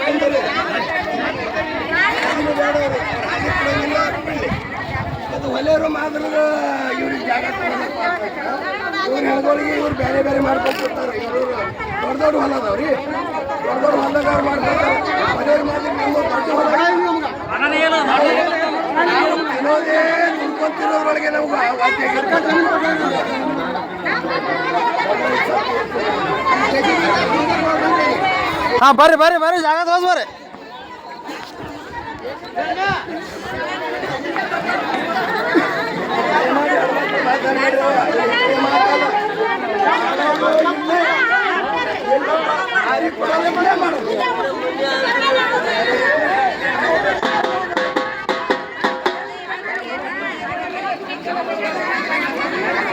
ಕಂಡರೆ. ಅದು ಮಾತ್ರ ಇವ್ರಿಗೆ ಜಾಗ ಇವ್ರು ಹೆಣ್ಗಳಿಗೆ ಇವ್ರು ಬೇರೆ ಬೇರೆ ಮಾಡ್ಕೊತಿರ್ತಾರೆ ಇವರು ದೊಡ್ಡ ದೊಡ್ಡ ಹೊಲ ಅದಾವ್ರಿ ದೊಡ್ಡ ದೊಡ್ಡ ಹೊಲದಾಗ ಅವ್ರು ಮಾತ್ರ ನಮ್ಮ ದೊಡ್ಡ ಹೊಲ ತಿನ್ನೋದೇ ತಿನ್ಕೊಂತಿರೋದ್ರೊಳಗೆ ನಮ್ಗೆ ಹಾ ಬರ್ರಿ ಬರ್ರಿ ಬರ್ರಿ ಜಾಗ ತೋಸ್ ಬರ್ರಿ.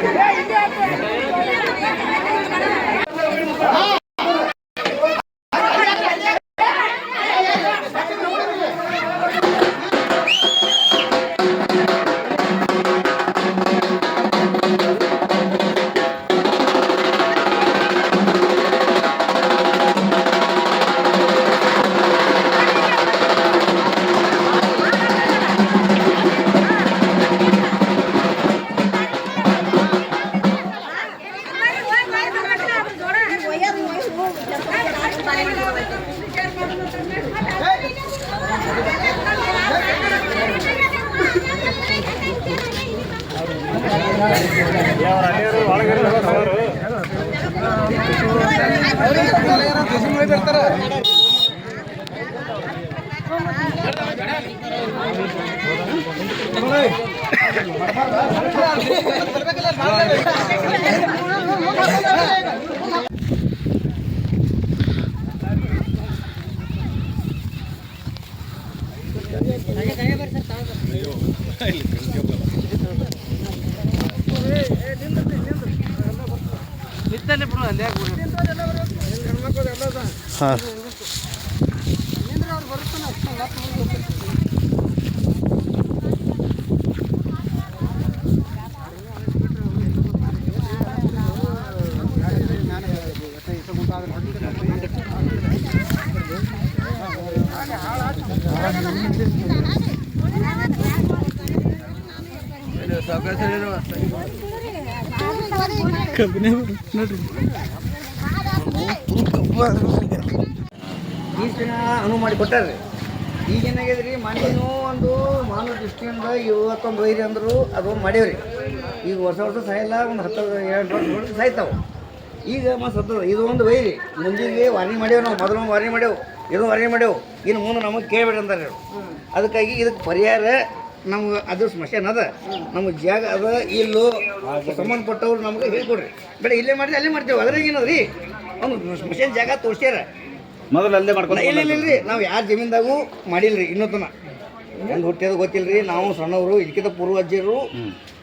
Hey! ಬರ್ತಾರ ಹಾ ಇಷ್ಟು ದಿನ ಅನುವು ಮಾಡಿ ಕೊಟ್ಟಾರ್ರಿ. ಈಗ ಏನಾಗ್ಯದ್ರಿ ಮನೇನು ಒಂದು ಮಾನವ ದೃಷ್ಟಿಯಿಂದ ಇವತ್ತೊಂದು ವೈರಿ ಅಂದರು ಅದು ಮಾಡೇವ್ರಿ ಈಗ ವರ್ಷ ವರ್ಷ ಸಾಯಿಲ್ಲ ಒಂದು ಹತ್ತು, ಎರಡು ವರ್ಷ ವರ್ಷ ಸಾಯ್ತಾವೆ. ಈಗ ಮತ್ತು ಸತ್ತದ ಇದು ಒಂದು ವೈರಿ. ಮುಂದಿಗೆ ವಾರ್ನಿಂಗ್ ಮಾಡ್ಯಾವ ನಾವು, ಮೊದಲು ಒಂದು ವಾರ್ನಿಂಗ್ ಮಾಡ್ಯಾವು ಇದು ವಾರ್ನಿಂಗ್ ಮಾಡ್ಯಾವು. ಇನ್ನು ಮುಂದೆ ನಮಗೆ ಕೇಳಬೇಡ ಅಂತಾರೆ ಅದಕ್ಕಾಗಿ ಇದಕ್ಕೆ ಪರಿಹಾರ ನಮ್ಗೆ ಅದು ಸ್ಮಶಾನ ಅದ. ನಮ್ಗೆ ಜಾಗ ಅದ, ಇಲ್ಲೋ ಸಂಬಂಧಪಟ್ಟವ್ರು ನಮ್ಗೆ ಹೇಳ್ಕೊಡ್ರಿ. ಬೇಡ, ಇಲ್ಲೇ ಮಾಡಿದ್ರೆ ಅಲ್ಲೇ ಮಾಡ್ತೇವೆ. ಅದ್ರಾಗ ಏನದ್ರಿ ಅವ್ನು ಸ್ಮಶಾನ ಜಾಗ ತೋರಿಸ್ಯಾರ. ಮೊದಲು ಅಲ್ಲೇ ಮಾಡ್ಕೊಂಡು ಇಲ್ಲ ಇಲ್ಲ ಇಲ್ರಿ ನಾವು ಯಾರ ಜಮೀನ್ದಾಗೂ ಮಾಡಿಲ್ರಿ ಇನ್ನೂ ತನ. ಹೆಂಗೆ ಹುಟ್ಟಿಯೋದು ಗೊತ್ತಿಲ್ರಿ. ನಾವು ಸಣ್ಣವರು ಇದಕ್ಕಿಂತ ಪೂರ್ವಜರು ಅಜ್ಜಿಯರು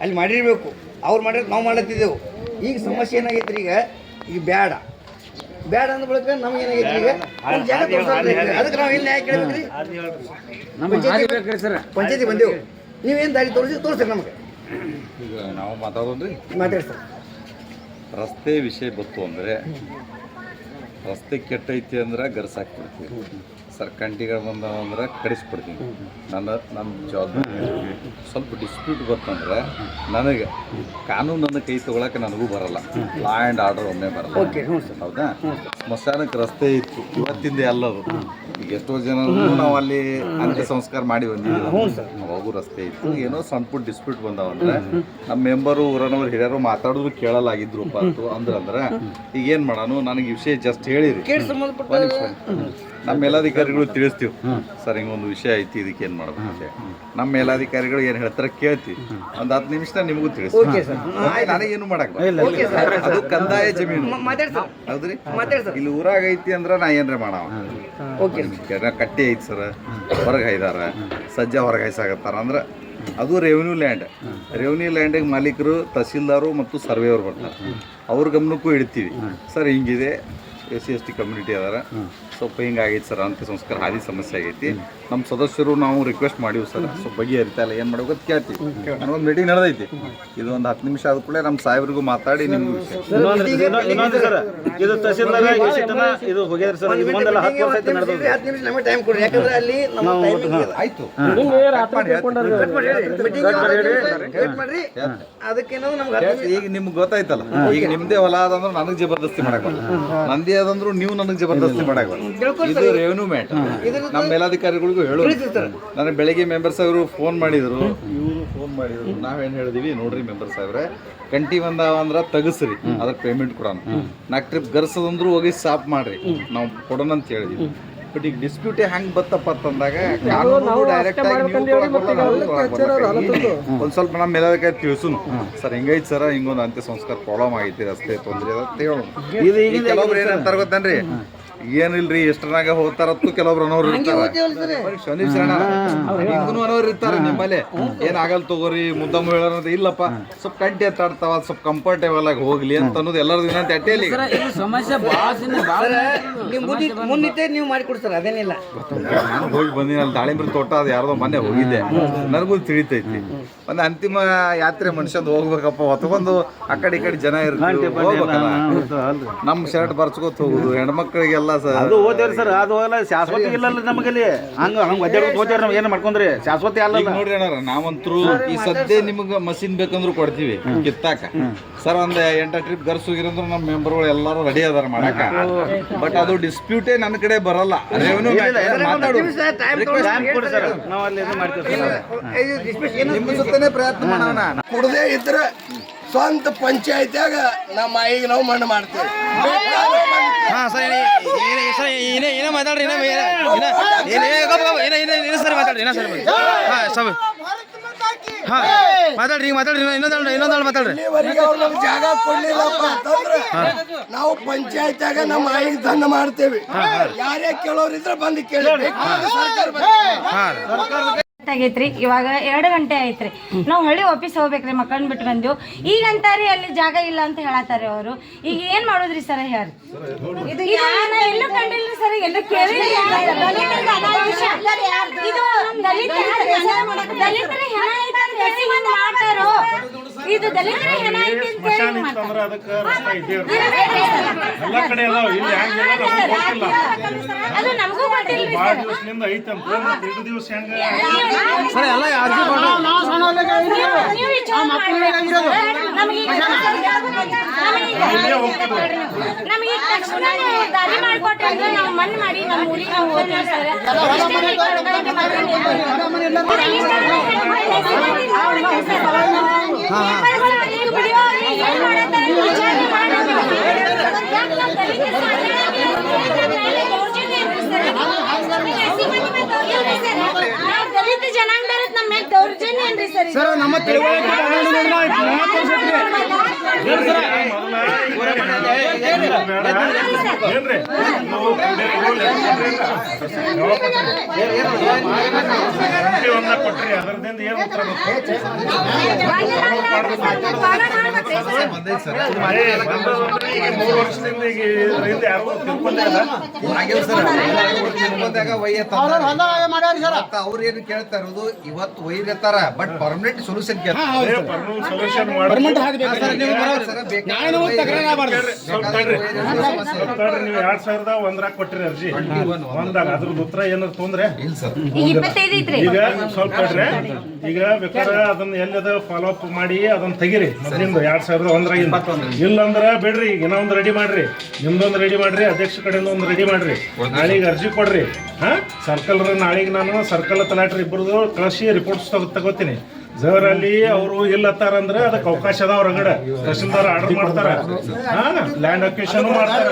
ಅಲ್ಲಿ ಮಾಡಿರಬೇಕು. ಅವ್ರು ಮಾಡಿದ್ರೆ ನಾವು ಮಾಡತ್ತಿದ್ದೆವು ಈಗ ಸಮಸ್ಯೆ ಏನಾಗೈತ್ರಿ ಈಗ? ಈಗ ಬೇಡ ಬೇಡ ಅಂದ ಬಳಿಕ ನಮ್ಗೆ ಏನಾಗೈತ್ರಿ ಈಗ? ಒಂದ್ ಜಾಗ ತೋರ್ಸಾರ್ರಿ. ಅದಕ್ಕೆ ನಾವು ಇಲ್ಲಿ ಯಾಕೆ ಕೇಳ್ಬೇಕ್ರಿ. ಪಂಚಾಯತಿ ಪಂಚಾಯತಿ ಬಂದೆವು. ನೀವೇನು ದಾರಿ ತೋರಿಸಿ ತೋರಿಸ್ರಿ ನಮಗೆ. ಈಗ ನಾವು ಮಾತಾಡೋದ್ರಿ ಮಾತಾಡಿ ಸರ್ ರಸ್ತೆ ವಿಷಯ ಬಂತು ಅಂದರೆ ರಸ್ತೆ ಕೆಟ್ಟೈತಿ ಅಂದ್ರೆ ಗರ್ಸಾಕ್ಬಿಡ್ತೀವಿ ಸರ್ ಕಂಟಿಗಳು ಬಂದವ ಅಂದ್ರೆ ಕಡಿಸ್ಬಿಡ್ತೀನಿ. ನನ್ನ ನಮ್ಮ ಜವಾಬ್ದಾರಿ ಸ್ವಲ್ಪ ಡಿಸ್ಪ್ಯೂಟ್ ಬಂತಂದ್ರೆ ನನಗೆ ಕಾನೂನನ್ನು ಕೈ ತೊಗೊಳಕ್ಕೆ ನನಗೂ ಬರಲ್ಲ. ಲಾ ಆ್ಯಂಡ್ ಆರ್ಡರ್ ಒಮ್ಮೆ ಬರಲ್ಲ. ಹೌದಾ? ಸ್ಮಶಾನಕ್ಕೆ ರಸ್ತೆ ಇತ್ತು. ಇವತ್ತಿಂದ ಎಲ್ಲದು ಈಗ ಎಷ್ಟೋ ಜನ ನಾವು ಅಲ್ಲಿ ಅಂತ್ಯ ಸಂಸ್ಕಾರ ಮಾಡಿ ಬಂದಿದ್ದೀವಿ. ಅವಾಗೂ ರಸ್ತೆ ಇತ್ತು. ಏನೋ ಸಣ್ಣ ಪುಟ್ಟ ಡಿಸ್ಪ್ಯೂಟ್ ಬಂದಾವ ಅಂದ್ರೆ ನಮ್ಮ ಮೆಂಬರು ಊರನವ್ರು ಹಿರಿಯರು ಮಾತಾಡಿದ್ರು ಕೇಳಲಾಗಿದ್ರು ಅಂತ ಅಂದ್ರೆ ಈಗ ಏನ್ ಮಾಡೋಣ ನನಗೆ ವಿಷಯ ಜಸ್ಟ್ ಹೇಳಿರಿ. ನಮ್ಮ ಮೇಲಾಧಿಕಾರಿಗಳು ತಿಳಿಸ್ತೀವಿ. ಸರ್ ಹಿಂಗೊಂದು ವಿಷಯ ಐತಿ ಇದಕ್ಕೆ ಏನು ಮಾಡಬೇಕು ಅಂತ. ನಮ್ಮ ಮೇಲಾಧಿಕಾರಿಗಳು ಏನು ಹೇಳ್ತಾರೆ ಕೇಳ್ತೀವಿ. ಒಂದು ಹತ್ತು ನಿಮಿಷ ನಿಮಗೂ ತಿಳಿಸ್ತೀವಿ ನನಗೇನು ಮಾಡಕ್ ಬರಲ್ಲ. Okay sir. ಅದು ಕಂದಾಯ ಜಮೀನು. ಹೌದ್ರಿ? ಇಲ್ಲಿ ಊರಾಗ ಐತಿ ಅಂದ್ರೆ ನಾ ಏನ್ರ ಮಾಡವ? ಓಕೆ ಕಟ್ಟಿ ಐತಿ ಸರ್? ಹೊರಗೆ ಹೈದಾರ ಸಜ್ಜ ಹೊರಗೆ ಹೈಸಾಗತ್ತಾರ ಅಂದ್ರೆ ಅದು ರೆವೆನ್ಯೂ ಲ್ಯಾಂಡ್ ರೆವೆನ್ಯೂ ಲ್ಯಾಂಡಿಗೆ ಮಾಲೀಕರು ತಹಸೀಲ್ದಾರು ಮತ್ತು ಸರ್ವೇಯವ್ರು ಬರ್ತಾರೆ. ಅವ್ರ ಗಮನಕ್ಕೂ ಇಡ್ತೀವಿ. ಸರ್ ಹಿಂಗಿದೆ. S C S T community ಅದಾರ. ಸ್ವಲ್ಪ ಹಿಂಗಾಗೈತಿ ಸರ್ ಅಂತ ಸಂಸ್ಕಾರ ಹಾದಿ ಸಮಸ್ಯೆ ಆಗೈತಿ. ನಮ್ಮ ಸದಸ್ಯರು ನಾವು ರಿಕ್ವೆಸ್ಟ್ ಮಾಡೀವಿ ಸರ್ ಸ್ವಲ್ಪ ಇರ್ತಾ ಇಲ್ಲ ಏನು ಮಾಡ್ಬೇಕು ಅಂತ ಕೇಳ್ತೀವಿ. ಒಂದು ಮೀಟಿಂಗ್ ನಡೆದೈತಿ. ಇದು ಒಂದು ಹತ್ತು ನಿಮಿಷ ಆದ ಕೂಡಲೇ ನಮ್ಮ ಸಾಹೇಬ್ರಿಗೂ ಮಾತಾಡಿ ನಿಮ್ಮ ವಿಷಯ. ಇನ್ನೊಂದು ಸರ್. ಇದು ತಹಸೀಲ್ದಾರ್ ಎಷ್ಟನ ಇದು ಹೋಗ್ಯದ್ರಿ ಸರ್ ಇದು ಒಂದಲ್ಲ ಹತ್ತು ವರ್ಷ ಆಯ್ತು ನಡೆದದ್ದು. ಹತ್ತು ನಿಮಿಷ ನಮಗೆ ಟೈಮ್ ಕೊಡ್ರಿ ಯಾಕಂದ್ರೆ ಅಲ್ಲಿ ನಮ್ಮ ಟೈಮಿಂಗ್ ಆಯ್ತು. ಕಟ್ ಮಾಡಿ ಹೇಳಿ. ಮೀಟಿಂಗ್ ಮಾಡ್ರಿ ಅದಕ್ಕೇನೋ ನಮ್ಗೆ ಈಗ ನಿಮ್ಗೆ ಗೊತ್ತಾಯ್ತಲ್ಲ. ಈಗ ನಿಮ್ದೇ ಹೊಲ ಅದಂದ್ರೆ ನನಗೆ ಜಬರ್ದಸ್ತಿ ಮಾಡಕ್ಕೆ ನಂದೇ ಅದಂದ್ರು ನೀವು ನನಗೆ ಜಬರ್ದಸ್ತಿ ಮಾಡಾಗ ಇದು ರೆವೆನ್ಯೂ ಮ್ಯಾಟರ್ ನಮ್ಮ ಮೇಲಾಧಿಕಾರಿಗಳಿಗೂ ಹೇಳು ನನಗೆ ಬೆಳಗ್ಗೆ ಮೆಂಬರ್ಸ್ ಅವರು ಫೋನ್ ಮಾಡಿದ್ರು. ಇವರು ಫೋನ್ ಮಾಡಿದ್ರು. ನಾವೇನು ಹೇಳಿದೀವಿ ನೋಡ್ರಿ ಮೆಂಬರ್ಸ್ ಅವ್ರೆ ಕಂಟಿ ಬಂದಾವ ಅಂದ್ರ ತಗಸ್ರಿ. ಅದ್ರ ಪೇಮೆಂಟ್ ಕೊಡೋಣ. ನಾಲ್ಕು ಟ್ರಿಪ್ ಗರ್ಸದಂದ್ರು ಹೋಗಿ ಸಾಫ್ ಮಾಡ್ರಿ. ನಾವು ಕೊಡೋಣ ಅಂತ ಹೇಳಿದ್ವಿ. ಬಟ್ ಈಗ ಡಿಸ್ಪ್ಯೂಟೇ ಹೆಂಗ್ ಬತ್ತಪ್ಪ ಅಂತಂದಾಗ ಕಾನೂನು ಡೈರೆಕ್ಟ್ ಆಗಿ ಒಂದ್ ಸ್ವಲ್ಪ ನಮ್ಮ ಮೇಲಾಧಿಕಾರಿ ತಿಳಿಸುನು. ಸರ್ ಹಿಂಗೈತಿ ಸರ್ ಹಿಂಗೊಂದು ಅಂತ್ಯ ಸಂಸ್ಕಾರ ಪ್ರಾಬ್ಲಮ್ ಆಗೈತಿ ರಸ್ತೆ ತೊಂದ್ರೆ ಅಂತ ಹೇಳೋಣ ಕೆಲವೊಬ್ರು ಏನಂತಾರ ಗೊತ್ತೇನ್ರಿ? ಏನಿಲ್ರಿ ಎಷ್ಟರಾಗ ಹೋಗ್ತಾರತ್ತು ಕೆಲವೊಬ್ರು ಅನ್ನೋರು ಇರ್ತಾರೆ. ಶನಿ ಶರಣ ಹಿಂಗೂ ಅನ್ನೋರು ಇರ್ತಾರೆ ನಿಮ್ಮಲ್ಲಿ. ಏನ್ ಆಗಲ್ ತಗೋರಿ ಮುದ್ದಮ್ಮ ಹೇಳೋದು ಇಲ್ಲಪ್ಪ. ಸ್ವಲ್ಪ ಕಂಟಿ ಎತ್ತಾಡ್ತಾವ ಸ್ವಲ್ಪ ಕಂಫರ್ಟೇಬಲ್ ಆಗಿ ಹೋಗ್ಲಿ ಅಂತ ಅನ್ನೋದು ಎಲ್ಲರದು ವಿನಂತಿ. ಅಟ್ಟೆಯಲ್ಲಿ ಸಮಸ್ಯೆ ದಿನ ನೀವು ಮುದಿ ಮುಂದಿತ್ತೆ ನೀವು ಮಾಡಿ ಕೊಡ್ತಾರೆ ಅದೇನಿಲ್ಲ. ನಾನು ಹೋಗಿ ಬಂದಿನ ಅಲ್ಲಿ ದಾಳಿಂಬ್ರಿ ತೋಟ ಅದು ಯಾರ್ದೋ ಮೊನ್ನೆ ಹೋಗಿದ್ದೆ. ನನಗೂ ತಿಳಿತೈತಿ. ಒಂದು ಅಂತಿಮ ಯಾತ್ರೆ ಮನುಷ್ಯಂದು ಹೋಗ್ಬೇಕಪ್ಪ ಹೊತ್ಕೊಂಡು ಆ ಕಡೆ ಈ ಕಡೆ ಜನ ಇರ್ತೀವಿ ಹೋಗ್ಬೇಕಲ್ಲ? ನಮ್ಮ ಶರ್ಟ್ ಬರ್ಸ್ಕೊತ ಹೋಗುದು ಹೆಣ್ಮಕ್ಳಿಗೆಲ್ಲ ಅದು ಓದ್ಯಾರ ಸರ್? ಅದು ಹೋಗಲ್ಲ ಶಾಶ್ವತ ಇಲ್ಲಲ್ಲ ನಮಗಲ್ಲಿ? ಹಂಗ ಹಂಗ ಒದ್ದಾಡ್ಕೊತ ಓದ್ಯಾರ ನಾವು ಏನು ಮಾಡ್ಕೊಂಡ್ರಿ? ಶಾಶ್ವತ ಅಲ್ಲ ನೋಡ್ರಿ ಅಣ್ಣ ನಾವಂತ್ರು ಈ ಸದ್ಯ ನಿಮ್ಗೆ ಮಷಿನ್ ಬೇಕಂದ್ರು ಕೊಡ್ತೀವಿ ಕಿತ್ತಾಕ. ಸರ್ ಒಂದ್ ಎಂಟ ಟ್ರಿಪ್ ಗರ್ಸ್ ಹೋಗಿರಂದ್ರು ನಮ್ಮ ಮೆಂಬರ್ಗಳು ಎಲ್ಲರೂ ರೆಡಿ ಅದಾರ ಮಾಡಾಕ. ಬಟ್ ಅದು ಡಿಸ್ಪ್ಯೂಟೇ ನನ್ನ ಕಡೆ ಬರಲ್ಲ. ರೆವೆನ್ಯೂ ಮಾತಾಡು. ಟೈಮ್ ಟೈಮ್ ಕೊಡಿ ಸರ್ ನಾವು ಅಲ್ಲಿ ಇದು ಮಾಡ್ತೀವಿ ನಿಮ್ಮ ಜೊತೆನೆ ಪ್ರಯತ್ನ ಮಾಡೋಣ. ಕುಡದೇ ಇದ್ರೆ ಸ್ವಂತ ಪಂಚಾಯತ್ಯಾಗ ನಮ್ಮ ಆಯಿಗೆ ನಾವು ಮಣ್ಣು ಮಾಡ್ತೇವೆ. ಹಾ ಸರಿ ಏನೇ ಸರ್ ಏನೇ ಏನೇ ಮಾತಾಡ್ರಿ ಏನೇ ಏನೇ ಏನೇ ಏನೇ ಏನೇ ಸರ್ ಮಾತಾಡ್ರಿ ಏನೇ ಸರ್ ಹಾ ಸಬ್ ಹಾ ಮಾತಾಡ್ರಿ ಈಗ ಮಾತಾಡ್ರಿ ಇನ್ನೊಂದು ಇನ್ನೊಂದು ಮಾತಾಡ್ರಿ. ಇಲ್ಲಿವರೆಗೆ ಅವ್ರು ನಮ್ಗೆ ಜಾಗ ಕೊಡ್ಲಿಲ್ಲಪ್ಪ ಅಂತಂದ್ರೆ ನಾವು ಪಂಚಾಯತ್ಯಾಗ ನಮ್ಮ ಆಯಿಗೆ ದಂಡ ಮಾಡ್ತೇವೆ. ಯಾರೇ ಕೇಳೋರಿದ್ರೆ ಬಂದು ಕೇಳಿ. ಸರ್ಕಾರ ಆಗೈತ್ರಿ ಇವಾಗ ಎರಡು ಗಂಟೆ ಐತ್ರಿ ನಾವು ಹಳ್ಳಿ ಆಫೀಸ್ ಹೋಗ್ಬೇಕ್ರಿ ಮಕ್ಕಳನ್ನ ಬಿಟ್ಟು ಬಂದೆವು ಈಗ ಅಂತಾರಿ ಅಲ್ಲಿ ಜಾಗ ಇಲ್ಲ ಅಂತ ಹೇಳತ್ತಾರೆ ಅವರು ಈಗ ಏನ್ ಮಾಡೋದ್ರಿ ಸರ್ ಹೇಳ್ರಿ ಎಲ್ಲೂ ಕಂಡಿಲ್ರಿ ಸರ್ ಕೇಳಿಲ್ಲ ಇದು ದಲಿತರ ದಲಿತರ ಹೆಣ ಐತೆ ಅಂತ ಹೇಳಿ ಅದು ನಮಗೂ ಗೊತ್ತಿಲ್ಲ ಸರ್ ಸರ್ ಎಲ್ಲ ಅರ್ಜಿ ನೀವು ವಿಚಾರ ಸರ್. ನಮಗೆ ನಮಗೆ ತಕ್ಷಣ ದಾರಿ ನಾವು ಮಣ್ಣು ಮಾಡಿ ನಮ್ಮ ಊರಿಗೆ ನಾವು ಹೋಗ್ತೀವಿ ಸರ್. ಇಷ್ಟೇ ಬೇಕು ಇಲ್ಲ. ಇಷ್ಟ ಬೇಕು ದಲಿತ ಜನಾಂಗ ನಮ್ಮ ದೌರ್ಜನ್ಯ ಏನ್ರಿ ಸರ್? ನಮ್ಮ ಎಸ್ಸಿ ದೌರ್ಜನ್ಯ ಸರ್. ನಾವು ಮೂರು ವರ್ಷದಿಂದ ನಮ್ಮ ಮೇಲೆ ದೌರ್ಜನ್ಯ ಏನ್ರಿ ಸರ್ ಇದು? ಸರ್ ನಮ್ಮ ತಿಳುವಳಿಕೆ ಅವ್ರು ಏನು ಕೇಳ್ತಾ ಇರೋದು ಇವತ್ತು ಒಯ್ದಿರ್ತಾರ ಬಟ್ ಪರ್ಮನೆಂಟ್ ಸೊಲ್ಯೂಷನ್ ಕೇಳ್ತಾರೆ ತಕರಾರು ಆಗ್ಬಾರ್ದು. ನೀವು ಎರಡ್ ಸಾವಿರದ ಒಂದ್ರಾಗ ಕೊಟ್ಟಿರಿ ಅರ್ಜಿ. ಒಂದಾಗ ಅದ್ರದ್ದು ಉತ್ತರ ಏನಾದ್ರು ತೊಂದ್ರೆ? ಈಗ ಸ್ವಲ್ಪ ಕೊಟ್ರೆ ಈಗ ಬೇಕಾದ್ರೆ ಅದನ್ನ ಎಲ್ಲದ ಫಾಲೋ ಅಪ್ ಮಾಡಿ ಅದನ್ನ ತೆಗಿರಿ. ಮೊದಲಿಂದ ಎರಡ್ ಸಾವಿರದ ಒಂದ್ರಾಗಿಂದ. ಇಲ್ಲಂದ್ರ ಬಿಡ್ರಿ ಈಗ ಇನ್ನೊಂದು ರೆಡಿ ಮಾಡ್ರಿ. ನಿಮ್ದೊಂದು ರೆಡಿ ಮಾಡ್ರಿ ಅಧ್ಯಕ್ಷ ಕಡೆಯಿಂದ ಒಂದು ರೆಡಿ ಮಾಡ್ರಿ. ನಾಳೆಗೆ ಅರ್ಜಿ ಕೊಡ್ರಿ. ಹಾ? ಸರ್ಕಲ್ ನಾಳೆಗೆ ನಾನು ಸರ್ಕಲ್ ತಲಾಟ್ರಿ ಇಬ್ಬರದು ಕಳಿಸಿ ರಿಪೋರ್ಟ್ಸ್ ತಗೋತೀನಿ. ಜರ್ ಅಲ್ಲಿ ಅವರು ಇಲ್ಲತ್ತಾರ ಅಂದ್ರೆ ಅದಕ್ಕೆ ಅವಕಾಶ ಅದ ಹೊರಗಡೆ ತಹಶೀಲ್ದಾರ್ ಆರ್ಡರ್ ಮಾಡ್ತಾರ ಲ್ಯಾಂಡ್ ಅಕ್ವಿಷನ್ ಮಾಡ್ತಾರ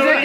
ಏ,